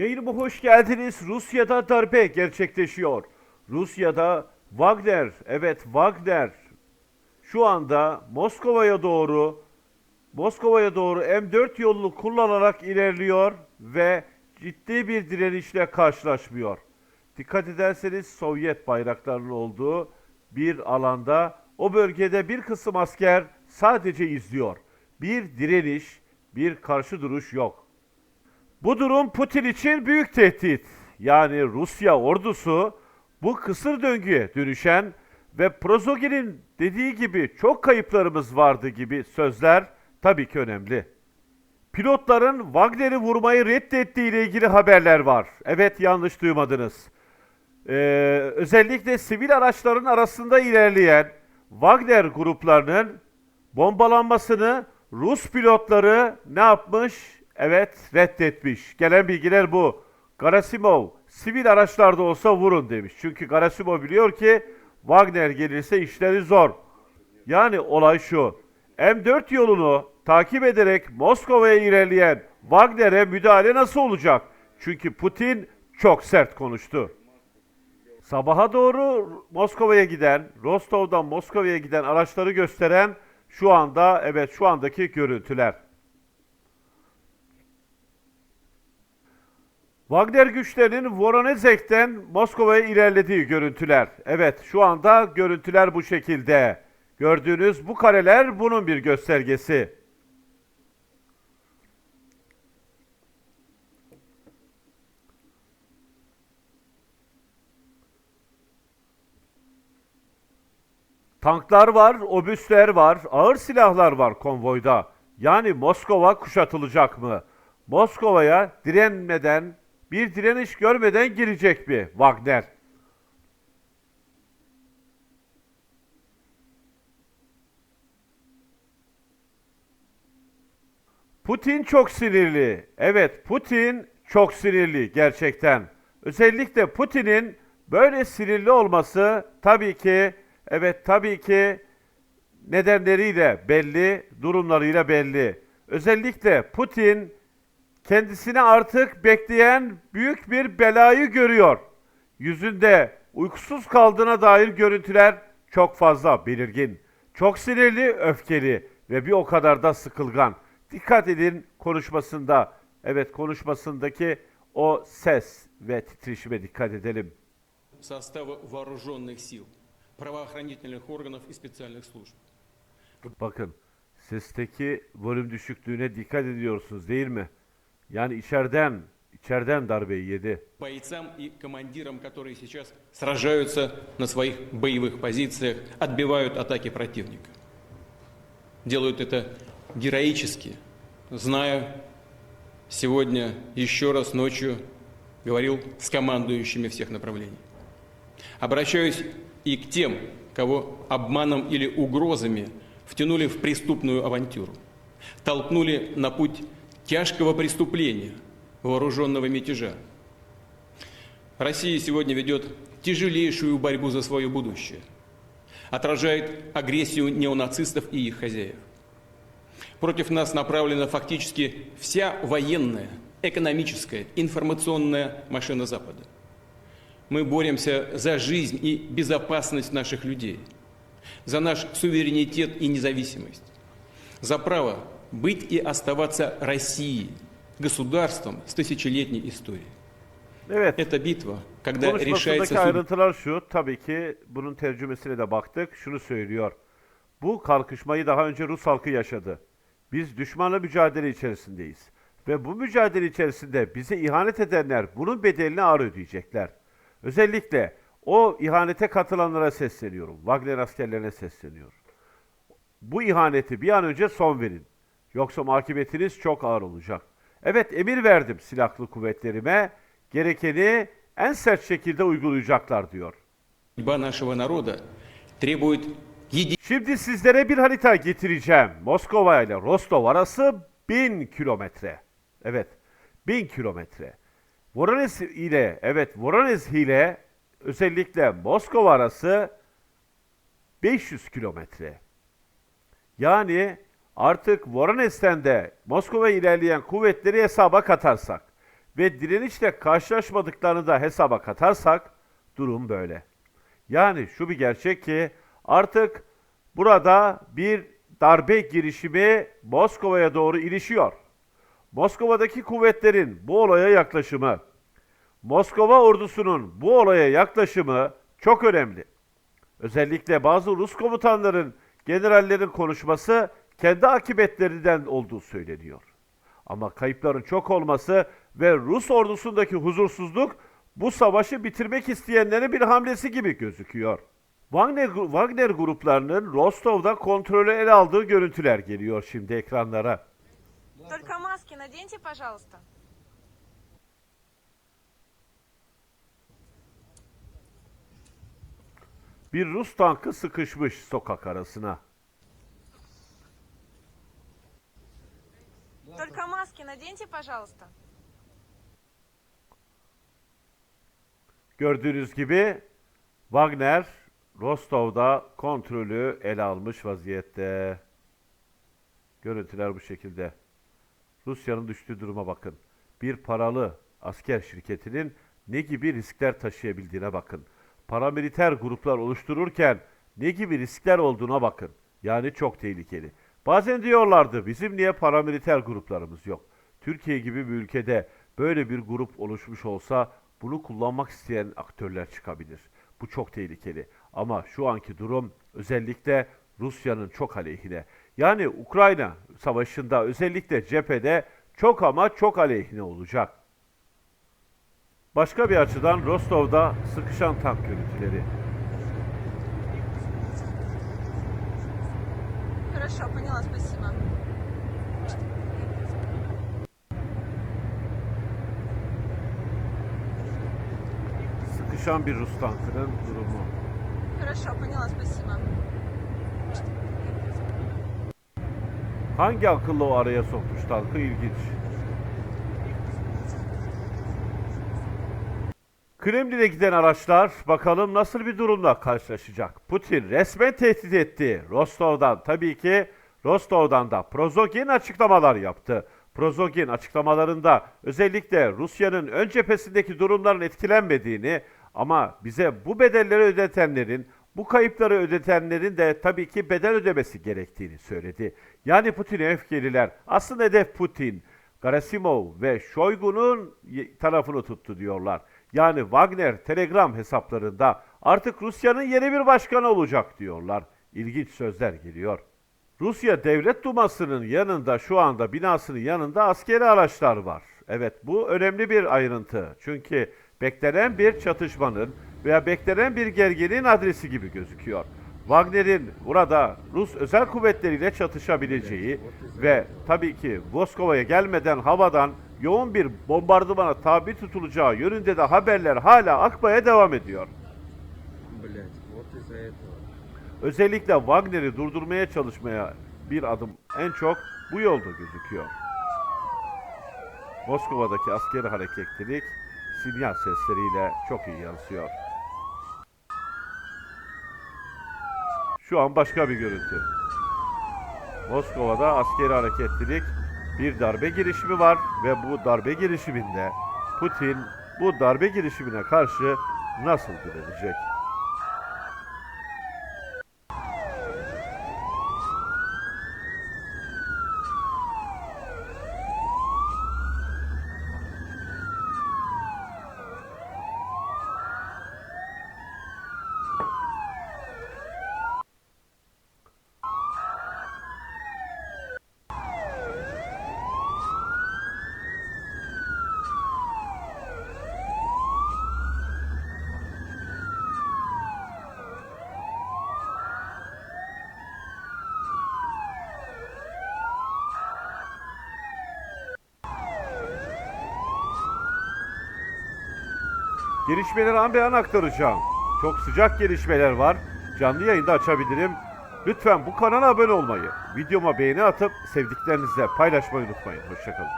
Yayınıma hoş geldiniz. Rusya'da darbe gerçekleşiyor. Rusya'da Wagner, evet Wagner şu anda Moskova'ya doğru Moskova'ya doğru M4 yolunu kullanarak ilerliyor ve ciddi bir direnişle karşılaşmıyor. Dikkat ederseniz Sovyet bayraklarının olduğu bir alanda o bölgede bir kısım asker sadece izliyor. Bir direniş, bir karşı duruş yok. Bu durum Putin için büyük tehdit. Yani Rusya ordusu bu kısır döngüye dönüşen ve Prozogin'in dediği gibi çok kayıplarımız vardı gibi sözler tabii ki önemli. Pilotların Wagner'i vurmayı reddettiği ile ilgili haberler var. Evet yanlış duymadınız. Ee, özellikle sivil araçların arasında ilerleyen Wagner gruplarının bombalanmasını Rus pilotları ne yapmış? Evet reddetmiş. Gelen bilgiler bu. Garasimov sivil araçlarda olsa vurun demiş. Çünkü Garasimov biliyor ki Wagner gelirse işleri zor. Yani olay şu. M4 yolunu takip ederek Moskova'ya ilerleyen Wagner'e müdahale nasıl olacak? Çünkü Putin çok sert konuştu. Sabaha doğru Moskova'ya giden, Rostov'dan Moskova'ya giden araçları gösteren şu anda evet şu andaki görüntüler. Wagner güçlerinin Voronezh'ten Moskova'ya ilerlediği görüntüler. Evet şu anda görüntüler bu şekilde. Gördüğünüz bu kareler bunun bir göstergesi. Tanklar var, obüsler var, ağır silahlar var konvoyda. Yani Moskova kuşatılacak mı? Moskova'ya direnmeden, bir direniş görmeden girecek mi Wagner? Putin çok sinirli. Evet, Putin çok sinirli gerçekten. Özellikle Putin'in böyle sinirli olması tabii ki evet tabii ki nedenleriyle belli, durumlarıyla belli. Özellikle Putin kendisine artık bekleyen büyük bir belayı görüyor. Yüzünde uykusuz kaldığına dair görüntüler çok fazla belirgin. Çok sinirli, öfkeli ve bir o kadar da sıkılgan. Dikkat edin konuşmasında, evet konuşmasındaki o ses ve titreşime dikkat edelim. состава вооруженных сил, правоохранительных органов и специальных служб. Bakın sesteki volüm düşüklüğüne dikkat ediyorsunuz değil mi? Yani içeriden, içeriden darbeyi yedi. Бойцам и командирам, которые сейчас сражаются на своих боевых позициях, отбивают атаки противника. Делают это героически, зная, сегодня еще раз ночью говорил с командующими всех направлений. Обращаюсь и к тем, кого обманом или угрозами втянули в преступную авантюру, толкнули на путь тяжкого преступления, вооруженного мятежа. Россия сегодня ведет тяжелейшую борьбу за свое будущее, отражает агрессию неонацистов и их хозяев. Против нас направлена фактически вся военная, экономическая, информационная машина Запада. Мы боремся за жизнь и безопасность наших людей, за наш суверенитет и независимость, за право быть и оставаться Россией, государством с тысячелетней историей. Evet. Это битва, когда Konuşmasındaki решается судьба. ayrıntılar şu, tabii ki bunun tercümesine de baktık. Şunu söylüyor. Bu kalkışmayı daha önce Rus halkı yaşadı. Biz düşmanla mücadele içerisindeyiz. Ve bu mücadele içerisinde bize ihanet edenler bunun bedelini ağır ödeyecekler. Özellikle o ihanete katılanlara sesleniyorum. Wagner askerlerine sesleniyorum. Bu ihaneti bir an önce son verin. Yoksa akıbetiniz çok ağır olacak. Evet emir verdim silahlı kuvvetlerime. Gerekeni en sert şekilde uygulayacaklar diyor. Şimdi sizlere bir harita getireceğim. Moskova ile Rostov arası 1000 kilometre. Evet 1000 kilometre. Voronez ile evet Voronez ile özellikle Moskova arası 500 kilometre. Yani artık Voronezh'ten de Moskova ilerleyen kuvvetleri hesaba katarsak ve direnişle karşılaşmadıklarını da hesaba katarsak durum böyle. Yani şu bir gerçek ki artık burada bir darbe girişimi Moskova'ya doğru ilişiyor. Moskova'daki kuvvetlerin bu olaya yaklaşımı, Moskova ordusunun bu olaya yaklaşımı çok önemli. Özellikle bazı Rus komutanların, generallerin konuşması kendi akıbetlerinden olduğu söyleniyor. Ama kayıpların çok olması ve Rus ordusundaki huzursuzluk bu savaşı bitirmek isteyenlerin bir hamlesi gibi gözüküyor. Wagner, Wagner gruplarının Rostov'da kontrolü ele aldığı görüntüler geliyor şimdi ekranlara. Только маски наденьте, пожалуйста. Bir Rus tankı sıkışmış sokak arasına. пожалуйста. Gördüğünüz gibi Wagner Rostov'da kontrolü ele almış vaziyette. Görüntüler bu şekilde. Rusya'nın düştüğü duruma bakın. Bir paralı asker şirketinin ne gibi riskler taşıyabildiğine bakın. Paramiliter gruplar oluştururken ne gibi riskler olduğuna bakın. Yani çok tehlikeli. Bazen diyorlardı bizim niye paramiliter gruplarımız yok. Türkiye gibi bir ülkede böyle bir grup oluşmuş olsa bunu kullanmak isteyen aktörler çıkabilir. Bu çok tehlikeli. Ama şu anki durum özellikle Rusya'nın çok aleyhine. Yani Ukrayna savaşında özellikle cephede çok ama çok aleyhine olacak. Başka bir açıdan Rostov'da sıkışan tank görüntüleri. Хорошо, поняла, спасибо. Sıkışan bir Rus tankının durumu. Хорошо, поняла, спасибо. Hangi akıllı o araya sokmuş tankı ilginç. Kremlin'e giden araçlar bakalım nasıl bir durumla karşılaşacak. Putin resmen tehdit etti. Rostov'dan tabii ki Rostov'dan da Prozogin açıklamalar yaptı. Prozogin açıklamalarında özellikle Rusya'nın ön cephesindeki durumların etkilenmediğini ama bize bu bedelleri ödetenlerin, bu kayıpları ödetenlerin de tabii ki bedel ödemesi gerektiğini söyledi. Yani Putin'e öfkeliler. Aslında hedef Putin. Gerasimov ve Shoigu'nun y- tarafını tuttu diyorlar. Yani Wagner Telegram hesaplarında artık Rusya'nın yeni bir başkanı olacak diyorlar. İlginç sözler geliyor. Rusya Devlet Duması'nın yanında şu anda binasının yanında askeri araçlar var. Evet bu önemli bir ayrıntı. Çünkü beklenen bir çatışmanın veya beklenen bir gerginliğin adresi gibi gözüküyor. Wagner'in burada Rus özel kuvvetleriyle çatışabileceği ve tabii ki Moskova'ya gelmeden havadan yoğun bir bombardımana tabi tutulacağı yönünde de haberler hala akmaya devam ediyor. Özellikle Wagner'i durdurmaya çalışmaya bir adım en çok bu yolda gözüküyor. Moskova'daki askeri hareketlilik sinyal sesleriyle çok iyi yansıyor. Şu an başka bir görüntü. Moskova'da askeri hareketlilik bir darbe girişimi var ve bu darbe girişiminde Putin bu darbe girişimine karşı nasıl direnecek? Gelişmeleri an be an aktaracağım. Çok sıcak gelişmeler var. Canlı yayında açabilirim. Lütfen bu kanala abone olmayı, videoma beğeni atıp sevdiklerinizle paylaşmayı unutmayın. Hoşçakalın.